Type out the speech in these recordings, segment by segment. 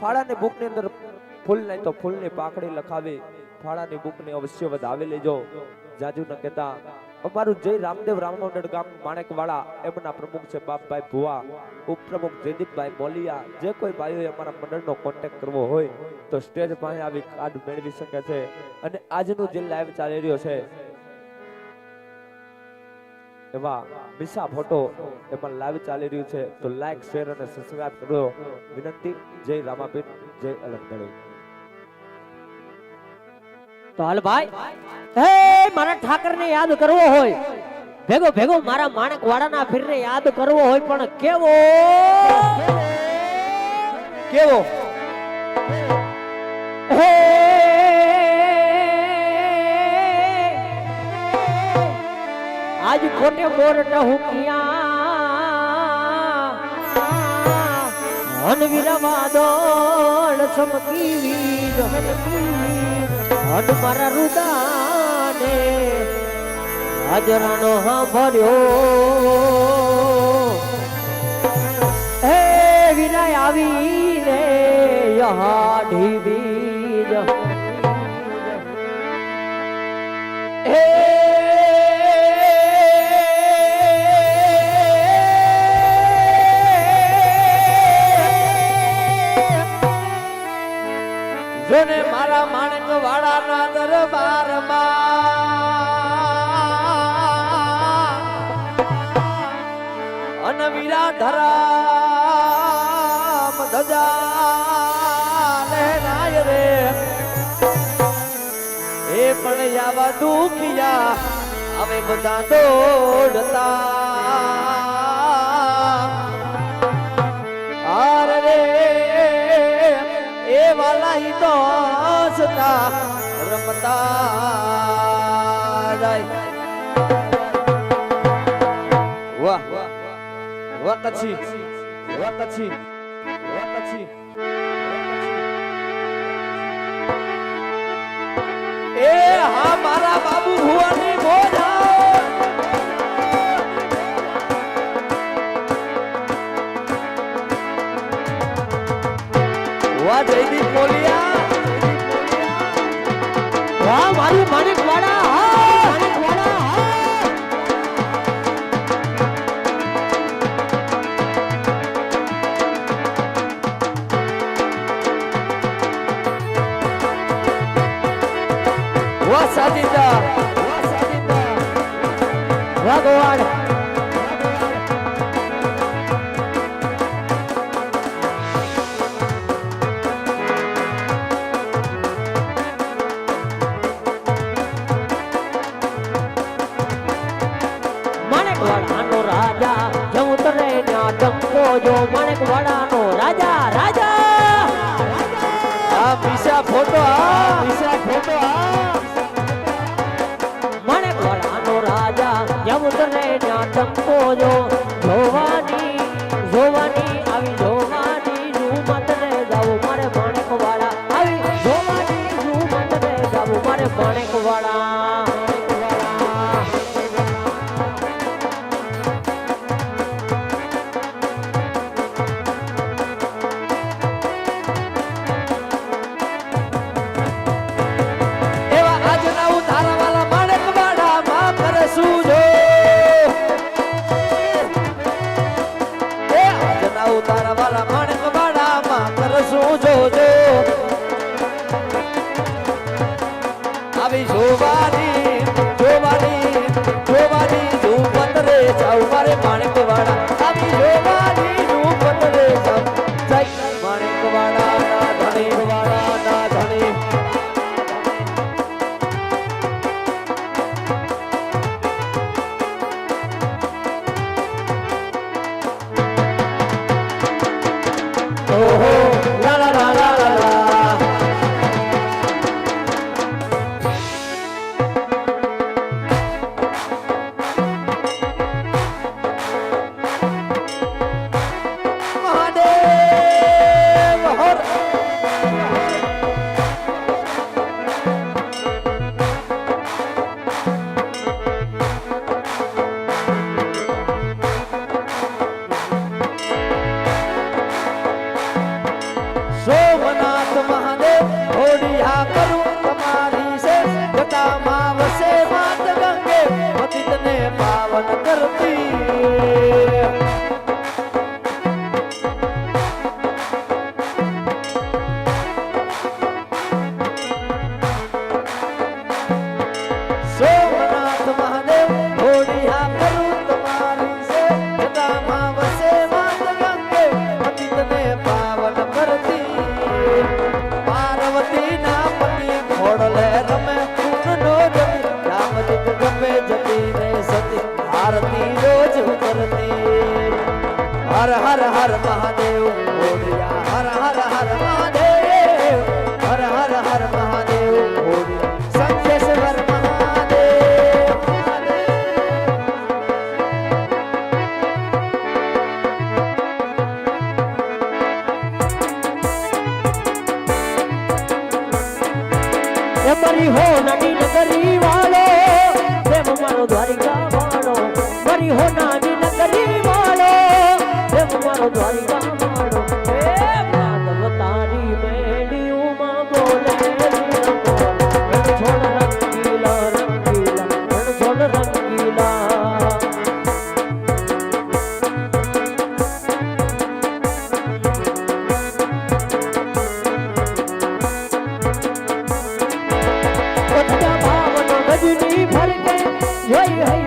ફાળાની બુકની અંદર ફૂલ નહીં તો ફૂલની પાકડી લખાવી ફાળાની બુકને અવશ્ય વધાવી લેજો. જાજુ ન કહેતા, અમારું જય રામદેવ રામનોડડ ગામ માણેકવાળા એમના પ્રમુખ છે બાપભાઈ ભુવા, ઉપપ્રમુખ જયદીપભાઈ મોલિયા જે કોઈ ભાઈઓએ અમારા મંડળનો કોન્ટેક્ટ કરવો હોય તો સ્ટેજ પાસે આવી કાર્ડ મેળવી શકે છે. અને આજનું જે લાઈવ ચાલી રહ્યો છે એવા મિસા ફોટો એમાં લાઈવ ચાલી રહ્યું છે. તો લાઈક શેર અને સબસ્ક્રાઇબ કરો. વિનંતી. જય રામાપીર જય અલંકડી તો હાલ ભાઈ હે મારા ઠાકરને યાદ કરવો હોય. ભેગો ભેગો મારા માણક વાળાના ફીર ને યાદ કરવો હોય પણ કેવો? કેવો? આજ ખોટે મોર ટહુકિયા હનવીરા વાદળ ચમકી વીર હન મારા રુદાને હાજરાનો સાંભળ્યો હે વિનાય આવીને યહા બીજ જોને મારા માણક વાળાના દરબારમાં અનવીરા ધરામ ધજા રે. એ પણ આવા દુખિયા, હવે બધા દોડતા. વાલા તો હસતા રમતા જાય. વાહ વાહ કચ્છી વાહ કચ્છી વાહ, કચ્છી. એ હા, મારા બાબુ ભુવાની મોજા વાહ જયદીપ મોલિયા વાહ મારું માણેક માણેક વાહ સાજિંદા ઝુંપત રે મારે માણેકવાડા પાવન 我与黑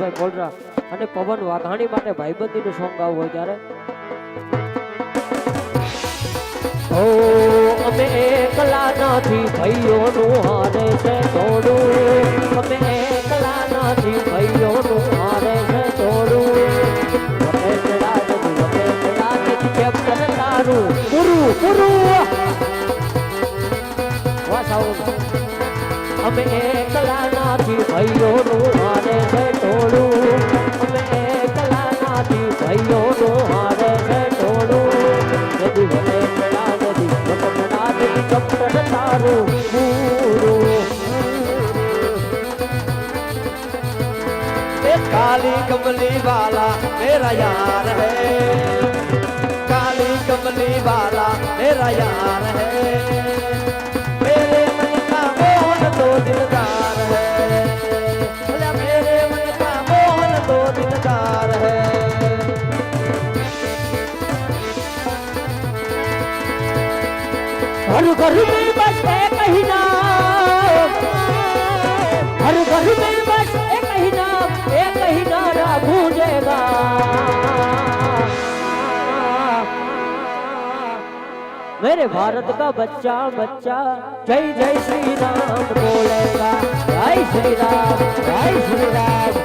રમેશભાઈ કોડરા અને પવન વાઘાણી માટે ભાઈબંધીનું સોંગ ગાવું હોય ત્યારે. અમે એકલા નથી, ભાઈઓનું હારે છે તોડું. અમે એકલા નથી, ભાઈઓનું હારે છે તોડું. અમે એકલા માર્ગ તારો પૂરો એ કાલી કમલી વાલા મેરા યાર હે કાલી કમલી વાલા મેરા યાર હે मेरे भारत का बच्चा बच्चा, जय जय श्री राम बोलेगा। जय श्री राम जय श्री राम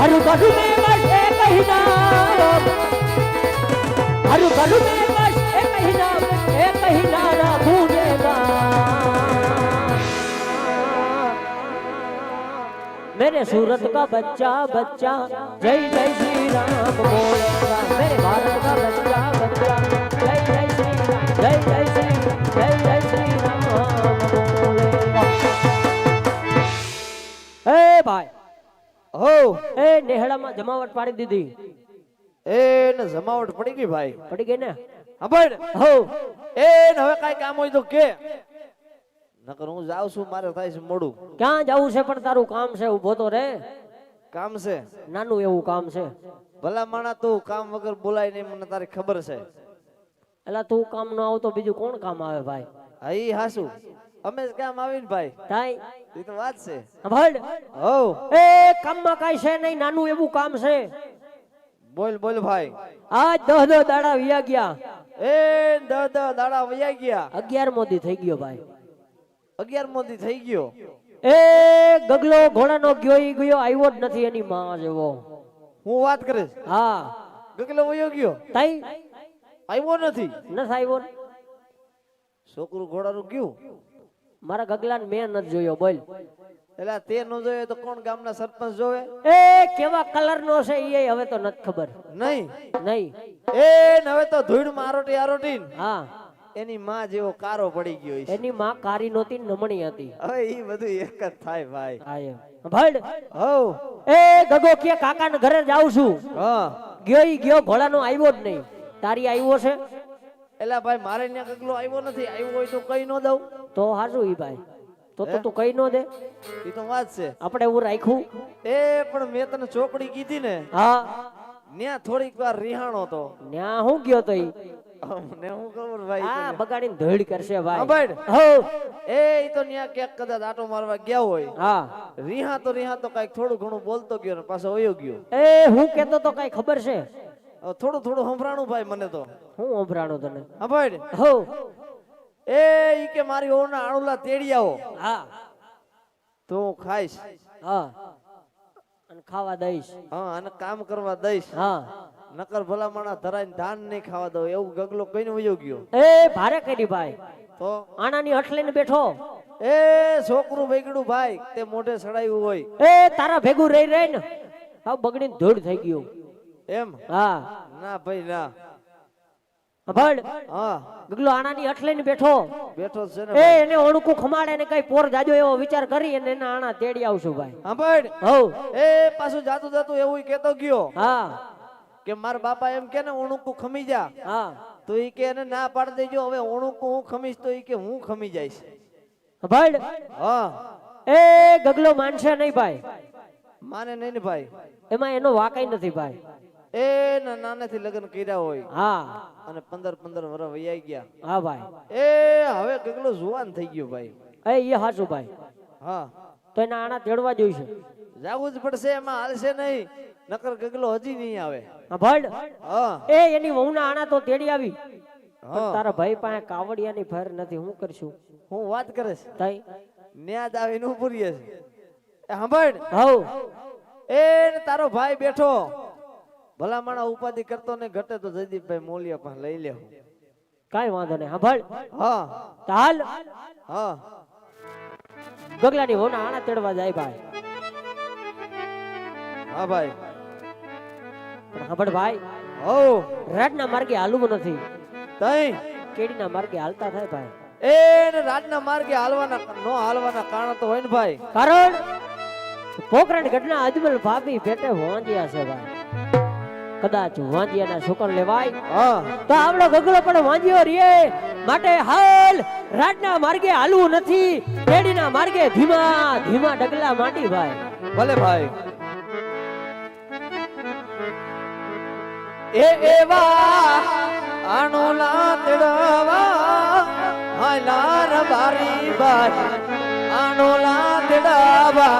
हर घर में बस एक महीना। हर घर में बस एक महीना एक महीना रा गूंज मेरे सूरत का बच्चा बच्चा जय जय श्री राम बोलेगा मेरे भारत का बच्चा बच्चा जय जय श्री जय जय श्री जय जय श्री राम बोलेगा ए भाई હો એ નેહડામાં જમાવટ પાડી દીધી એ ને જમાવટ પડી ગઈ ભાઈ પડી ગઈ ને હા પણ હો એ હવે કાઈ કામ હોય તો કે નકર હું જાઉં છું મારે થાય છે મોડું. ક્યાં જવું છે પણ તારું કામ છે ઊભો તો રે. કામ છે? નાનું એવું કામ છે. ભલા માણા તું કામ વગર બોલાય નહીં મને તારી ખબર છે. એલા તું કામ ન આવતો બીજું કોણ કામ આવે ભાઈ? હા ઈ હાસુ. અમે જ કામ આવીને ભાઈ. થાય એ તો વાત છે. સાંભળ હો એ કામમાં કાંઈ છે નહીં નાનું એવું કામ છે. બોલ બોલ ભાઈ. આજ દહ દહ દાડા વ્યા ગયા. એ દહ દહ દાડા વયા ગયા. અગિયાર મોદી થઈ ગયો ભાઈ. અગિયાર મોદી થઈ ગયો. એ ગગલો ઘોડાનો ગયો ઈ ગયો આવ્યો જ નથી એની માં જેવો. હું વાત કરીશ? હા. ગગલો વયો ગયો? તાઈ? આવ્યો નથી. નથી આવ્યો? છોકરું ઘોડાનું ગયું? મારા ગગલાને મેં નથી જોયો બોલ. એટલે તે ન જોયે તો કોણ ગામના સરપંચ જોવે? એ કેવા કલર નો છે એ હવે તો નથી ખબર. નહીં. નહીં. એ હવે તો ધૂળ મારોટી આરોટી હા. એની માં જેવો કારો પડી ગયો છે એની માં કારી નોતી નમણી હતી. હવે ઈ બધું એક જ થાય ભાઈ. હા. ભડ. હવ એ ગગો કે કાકા ને ઘરે જાઉં છું. હા. ગયો ઈ ગયો ઘોડાનો આવ્યો જ નહીં. તારી આવ્યો છે? એલા ભાઈ મારે ત્યાં ગગલો આવ્યો નથી. આવ્યો હોય તો કઈ નો દઉં? તો હાજુ ઈ ભાઈ. તો તો તું કઈ નો દે. ઈ તો વાત છે. આપણે એવું રાખ્યું. એ પણ મેં તને ચોકડી કીધી ને. હા. ત્યાં થોડીક વાર રિહાણો તો. ન્યા હું ગયો તો ઈ મને હું ખબર ભાઈ આ બગાડીને ધડ કરશે ભાઈ. અબડ હો. એ તો ન્યા ક્યાંક કદાચ આટો મારવા ગયા હોય. હા. રિહા તો રીહા તો કંઈક થોડું ઘણું બોલતો ગયો ને પાછો વયો ગયો. એ હું કેતો તો કઈ ખબર છે? થોડું થોડું સંભળાણું ભાઈ મને તો. હું ઓભરાણો તને? અબડ હો. એ ઈ કે મારી ઓના આણુલા તેડી આવો. હા. તો હું ખાઈશ. હા. અને ખાવા દઈશ. હા અને કામ કરવા દઈશ. હા. નકર ભલા માણા ધરાઈને ધાન નહીં ખાવા દઉં એવું ગગલો કઈને વયો ગયો. એ ભારે કરી ભાઈ. તો? આનાની હઠ લઈને બેઠો. એ છોકરું બગડ્યું ભાઈ તે મોઢે સડાયું હોય. એ તારા ભેગું રહી રહી ને હા બગડીને ધૂળ થઈ ગયું. એમ? હા. ના ભાઈ ના. ભડ હા. ગગલો આણાની હઠ લઈને બેઠો બેઠો છે ને એ એને ઓણકું ખમાડે ને કઈ પોર જાજો એવો વિચાર કરી અને એના આણા તેડી આવશું ભાઈ. હા ભાઈ હવ એ પાછું જાતું જાતું એવું કેતો ગયો. હા. કે મારા બાપા એમ કે ને ઉણુકું ખમી જા. હા. તો એ કે એને ના પાડી દેજો હવે ઉણુકું હું ખમીશ તો એ કે હું ખમી જઈશ. ભાઈ. હા. એ ગગલો માનશે નહીં ભાઈ. માને નહીં ને ભાઈ. એમાં એનો વાકઈ નથી ભાઈ. એ નાનેથી લગ્ન કર્યા હોય. હા. અને પંદર પંદર વર્ષ વૈયા ગયા. હા ભાઈ. એ હવે ગગલો જુવાન થઈ ગયો ભાઈ. એ એ હાચું ભાઈ. હા. તો એના આણા તેડવા જોઈશે. જાવું જ પડશે એમાં હાલશે નહીં. નકર ગગલો હજી નહીં આવે. ભડ? હા. એ એની વહુના આણા તો તેડી આવી. તારા ભાઈ પાસે કાવડિયાની ફેર નથી. હું કરશું? હું વાત કરે છે તઈ? ન્યાદ આવીને પૂરીએ છે. એ સાંભળ. હવ એ તારો ભાઈ બેઠો. ભલા માણા ઉપાધિ કરતો ને ઘટે તો જયદીપભાઈ મોલિયા પણ લઈ લેવું કાઈ વાંધો નહીં. સાંભળ હા. તાલ. હા. ગગલાની હોના આણા તેડવા જાય ભાઈ. હા ભાઈ. સાંભળ ભાઈ હો રાડના માર્ગે હાલવું નથી. તઈ? કેડીના માર્ગે હાલતા થાય ભાઈ. એ ને રાજના માર્ગે હાલવાના નો હાલવાના કારણ તો હોય ને ભાઈ. કારણ? પોકરણ ઘટના અજમલ ભાભી પેટે વાંજ્યા છે ભાઈ. કદાચ વાંજિયાના છોકર લેવાય. હા. તો આવડો ગગડો પણ વાંજ્યો રે. માટે હાલ રાડના માર્ગે હાલવું નથી. કેડીના માર્ગે ધીમા ધીમા ડગલા માંડી ભાઈ. ભલે ભાઈ. એ એવા આણોલા તેડાવા હાલાર બારી બારી. આણોલા તેડાવા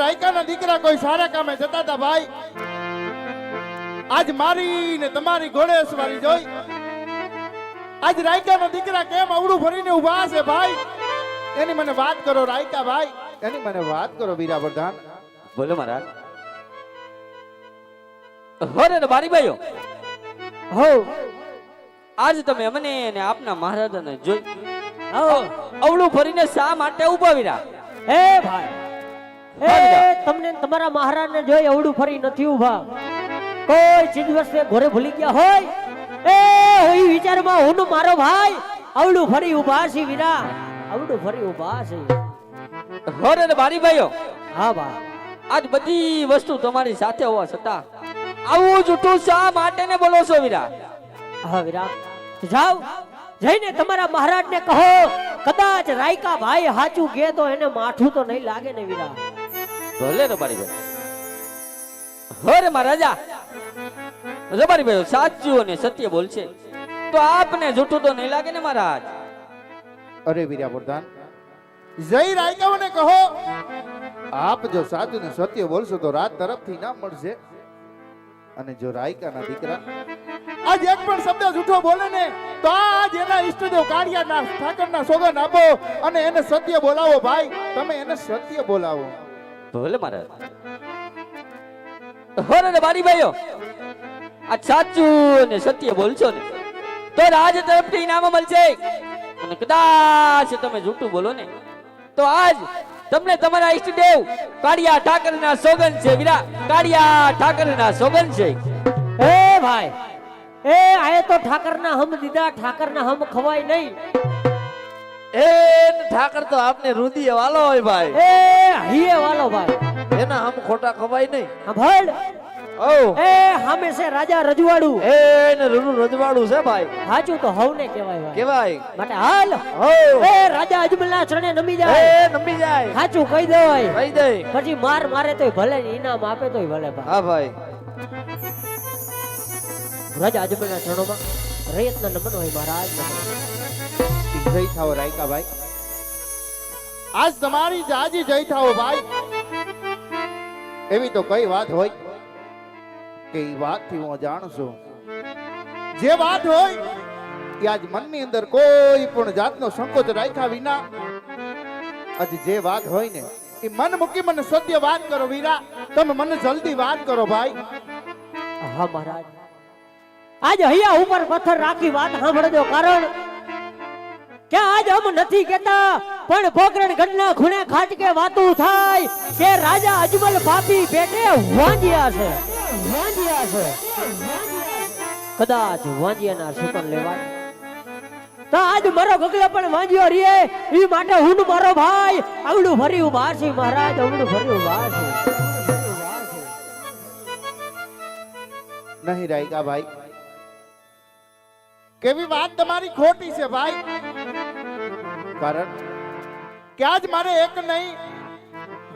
રાયકાના દીકરા કોઈ સારા કામે જતા હતા ભાઈ. આજ મારી ને તમારી ઘોડેસવારી જોઈ. આજ રાયકાના દીકરા કેમ અવડું ભરીને ઊભા છે ભાઈ? એની મને વાત કરો રાયકા ભાઈ. એની મને વાત કરો વીરા પ્રધાન બોલો મહારાજ. હોરે ને બારી ભાઈઓ. હો. આજ તમે અમને અને આપના મહારાજાને જોઈ. હો. અવળું ફરીને શા માટે ઊભા વિરા? હે ભાઈ. એ તમને તમારા મહારાજને જોઈ અવડું ફરી નથી ઊભા કોઈ ચીજ વસ્તુ ઘરે ભૂલી ગયા હોય એ હોય વિચારમાં હું મારો ભાઈ અવડું ફરી ઊભા છે વીરા. અવડું ફરી ઊભા છે હોરે ને બારી ભાઈઓ. હા બા. આજ બધી વસ્તુ તમારી સાથે હોવા છતાં આવું જૂઠું શા માટે ને બોલો છો વીરા? હા વીરા. જાઓ. જઈને તમારા મહારાજને કહો. કદાચ રાયકા ભાઈ હાચું કે તો એને માઠું તો નહીં લાગે ને વીરા. ભલે ને બારી ભાઈ. હોરે મહારાજા રબારી ભાઈઓ સાચું અને સત્ય બોલશે, તો આપને જૂઠું તો નહીં લાગે ને મહારાજ? અરે વીર્યા પ્રધાન જય રાયકાઓને કહો. આપ જો સાચું ને સત્ય બોલશો તો રાત તરફથી ના મળશે. અને જો રાયકાના દીકરા આજ એક પણ શબ્દ જૂઠો બોલે ને, તો આજ એના ઈષ્ટદેવ કાળિયાના ઠાકરના સોગન આપો અને એને સત્ય બોલાવો ભાઈ. તમે એને સત્ય બોલાવો. ભલે મહારાજ હોરે ને બારી ભાઈઓ, આ સાચું ને સત્ય બોલશો ને, તો રાજ તરફથી ઇનામ મળશે. અને કદાચ તમે જૂઠું બોલો ને, તો આજ તમને તમારા ઈષ્ટદેવ કાળિયા ઠાકરના સોગન છે વીરા, કાળિયા ઠાકરના સોગન છે. એ ભાઈ, એ આયે તો ઠાકરના હમ દીધા, ઠાકરના હમ ખવાય નહીં. એ ઠાકર તો આપને રુદીએ વાલો હોય ભાઈ. એ હિયે વાલો ભાઈ. એના આમ ખોટા ખવાય નહીં. ભાઈ ઓ એ હામે છે રાજા રજવાડું. એ ને રૂનું રજવાડું છે ભાઈ. હાચું તો હવને કહેવાય ભાઈ. કેવાય માટે હાલ. હો એ રાજા અજમલના ચરણે નમી એ જાય. નમી જાય. હાચું કહી દેવાય. કહી દે. પછી માર મારે તોય ભલે ઇનામ આપે તોય ભલે ભાઈ. હા ભાઈ. રાજા અજમલના ચરણોમાં રયતના નમન હોય મહારાજ. જય થાઓ રાયકા આજ તમારી જાજી જય થાઓ ભાઈ. એવી તો કઈ વાત હોય કે એ વાતથી હું જાણું છું. જે વાત હોય એ આજ મનની અંદર કોઈ પણ જાતનો સંકોચ રાખ્યા વિના આજ જે વાત હોય ને એ મન મૂકી મને સત્ય વાત કરો વીરા. તમે મને જલ્દી વાત કરો ભાઈ. હા મહારાજ. આજ હૈયા ઉપર પથ્થર રાખી વાત સાંભળજો, કારણ કે આજ હમ નથી કેતા પણ પોકરણ ગઢના ખૂણે ખાટકે વાતું થાય કે રાજા અજમલ પાપી પેટે વાંજિયા છે. વાંજિયા છે. કદાચ વાંજિયાના સુતન લેવાય. તો આજ મારો ગગલો પણ વાંજ્યો રીએ ઈ માટે હું મારો ભાઈ આવડું ફર્યું ઊભા મહારાજ આવડું ભરી ઊભા નહીં રાયકા ભાઈ. કેવી વાત તમારી ખોટી છે ભાઈ. કારણ કે આજ મારે એક નહીં,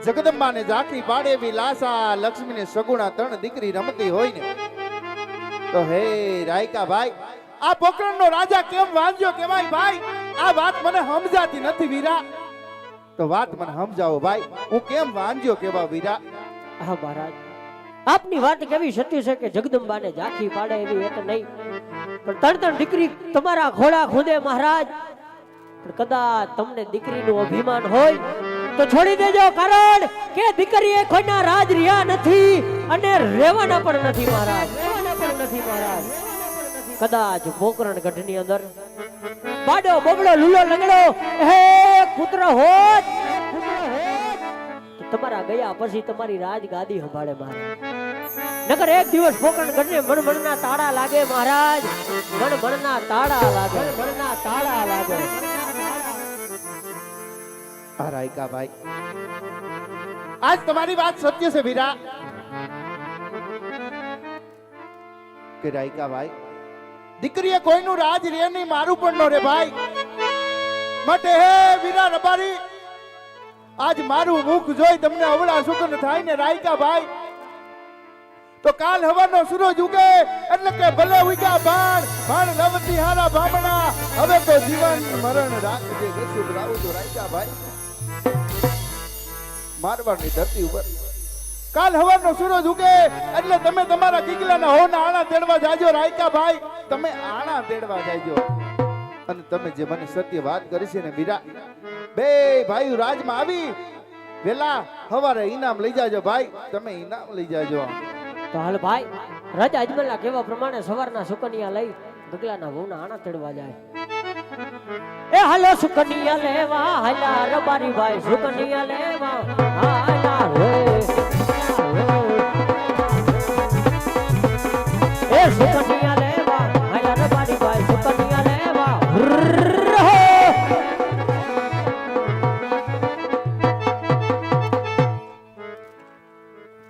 જગદંબાને જાખી પાડે એવી લક્ષ્મીને સગુણા ત્રણ દીકરી રમતી હોય ને. તો હે રાયકા ભાઈ, આ પોકરણનો રાજા કેમ વાંજ્યો કેવાય ભાઈ? આ વાત મને સમજાતી નથી વીરા. તો વાત મને સમજાવો ભાઈ, હું કેમ વાંજ્યો કેવા વીરા? હા મહારાજ, આપની વાત કેવી સત્ય છે કે જગદંબાને જાખી પાડે એવી એક નહીં. પણ ત્રણ ત્રણ દીકરી તમારા ખોળા ખોદે મહારાજ પણ કદાચ તમને દીકરીનું અભિમાન હોય, તો છોડી દેજો. કારણ કે દીકરીએ કોઈના રાજ રહ્યા નથી અને રહેવાના પણ નથી મહારાજ. રહેવાના પણ નથી મહારાજ કદાચ પોકરણ ગઢની અંદર બાડો, બોબડો, લૂલો, લંગડો, હે પુત્ર હોત તમારા ગયા પછી તમારી રાજ ગાદી સંભાળે મહારાજ. નગર એક દિવસ પોકરણ ગઢને મણમણના તાળા લાગે મહારાજ. મણમણના તાળા લાગે, મણમણના તાળા લાગે. આ ભાઈ. આજ તમારી વાત સત્ય છે વીરા. કે રાયકા ભાઈ, દીકરીએ કોઈનું રાજ રે નહીં, મારું પણ નો રે ભાઈ. માટે હે વીરા રબારી, આજ મારું મુખ જોઈ તમને અવળા સુગંધ થાય ને રાયકા ભાઈ. તો કાલ હવાનો સૂરજ ઉગે, એટલે કે ભલે ઉગ્યા ભાણ ભાણ નવતી હારા ભામણા હવે તો જીવન મરણ રાખજે ગસુબ રાવું તો રાયકા ભાઈ. મારવાડની ધરતી ઉપર. કાલ હવાનો સૂરજ ઉગે એટલે તમે તમારા ગીગલાના હોના આણા તેડવા જાજો રાયકા ભાઈ. તમે આણા તેડવા જાજો. અને તમે જે મને સત્ય વાત કરી છે ને વીરા બે ભાઈ રાજમાં આવી, વેલા હવારે ઈનામ લઈ જાજો ભાઈ. તમે ઈનામ લઈ જાજો. તો હાલ ભાઈ, રાજા અજમલના કહેવા પ્રમાણે સવારના સુકન્યા લઈ ગગલાના વહુના આણા તેડવા જાય. એ હાલો સુકનિયા લેવા હાલા રબારી ભાઈ સુકનિયા લેવા હાલા રે એ સુકનિયા લેવા હાલા રબારી ભાઈ સુકનિયા લેવા.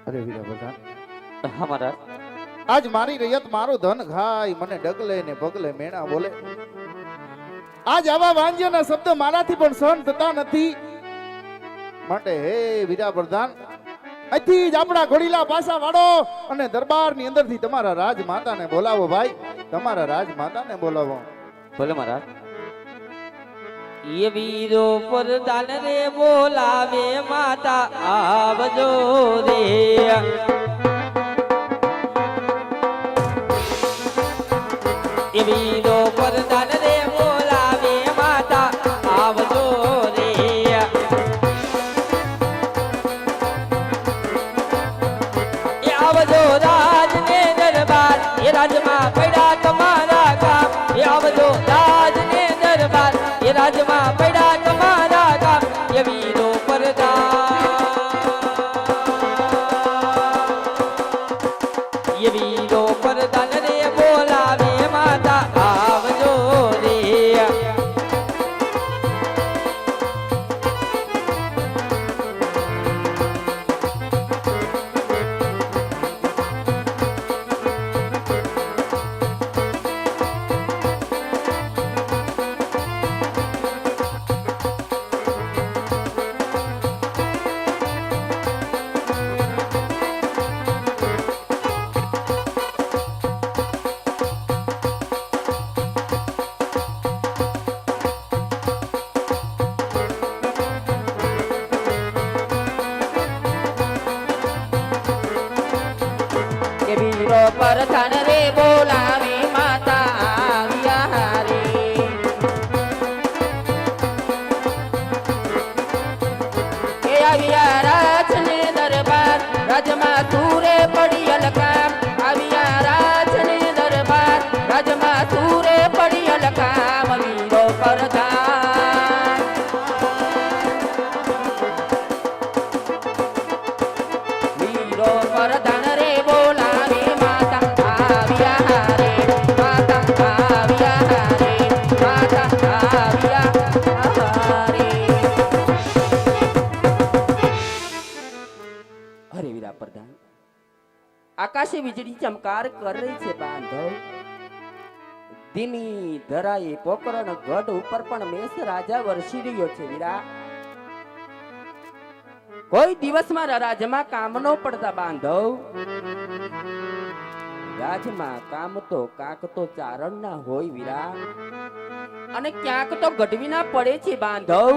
અરે વીરા બધા અમારા આજ મારી રૈયત મારું ધન ખાય મને ડગલે ને પગલે મેણા બોલે. આજ આવા વાંજ્યના શબ્દ મારાથી પણ સહન થતા નથી. માટે હે વીરા પ્રધાન અહીંથી જ આપણા ઘોડીલા પાસા વાળો અને દરબારની અંદરથી તમારા રાજમાતાને બોલાવો ભાઈ. તમારા રાજમાતાને બોલાવો. ભલે મહારાજ. એ વીરો પરદાન રે બોલાવે માતા, આવજો રે. રાજમાં પડ્યા વીરો પરથન રે બોલાવી. આકાશે વીજળી ચમકાર કર છે બાંધવ. ધીમી ધરાએ પોકરણ ગઢ ઉપર પણ મેષ રાજા વરસી રહ્યો છે વીરા. કોઈ દિવસ મારા રાજમાં કામ નો પડતા બાંધવ. રાજમાં કામ તો કાક તો ચારણ ના હોય વીરા. અને ક્યાંક તો ગઢવીના પડે છે બાંધવ.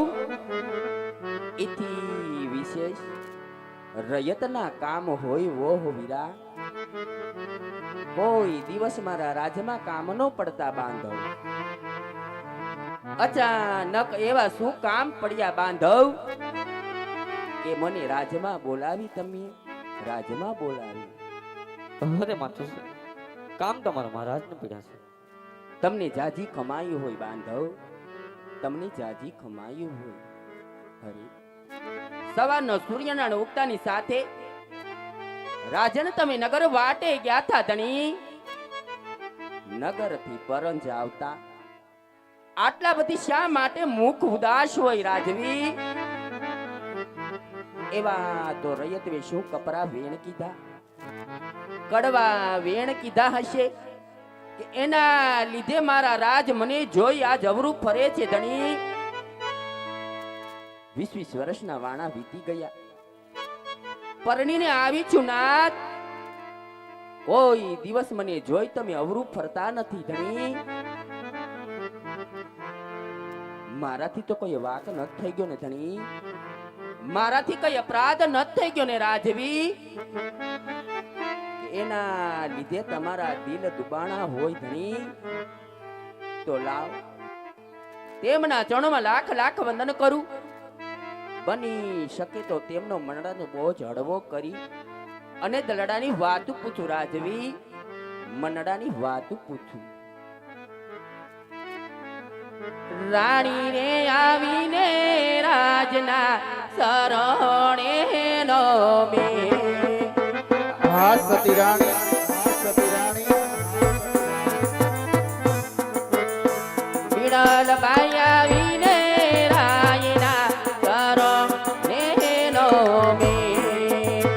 એથી વિશેષ રયતના કામ હોય વો વીરા. કોઈ દિવસ મારા રાજમાં કામ નો પડતા બાંધવ. અચાનક એવા શું કામ પડ્યા બાંધવ? કે મને રાજમાં બોલાવી તમે રાજમાં બોલાવી. અરે માથું કામ તમારા મહારાજને પડ્યા છે. તમને જાજી કમાયું હોય બાંધવ. તમને જાજી કમાયું હોય. હરે સવારનો સૂર્યના ઉગતાની સાથે રાજન તમે નગર વાટે ગયા હતા ધણી? નગરથી પરંજ આવતા. આટલા બધી શા માટે મુખ ઉદાસ હોય રાજવી? એવા તો રયતવે શું કપરા વેણ કીધા? કડવા વેણ કીધા હશે કે એના લીધે મારા રાજ મને જોઈ આજ અવરું ફરે છે ધણી. વીસ વીસ વર્ષના વાણા વીતી ગયા. પરણીને આવી છું નાથ. કોઈ દિવસ મને જોઈ તમે અવરું ફરતા નથી ધણી. મારાથી તો કોઈ વાક ન થઈ ગયો ને ધણી. મારાથી કઈ અપરાધ ન થઈ ગયો ને રાજવી. એના લીધે તમારા દિલ દુબાણા હોય ધણી. તો લાવ. તેમના ચરણોમાં લાખ લાખ વંદન કરું. બની શકે તો તેમનો મનડાનો બોજ હળવો કરી અને દલડાની વાત પૂછું, રાજવી મનડાની વાત પૂછું. રાણી રે આવીને રાજના શરણે નમે હા, સતી રાણી.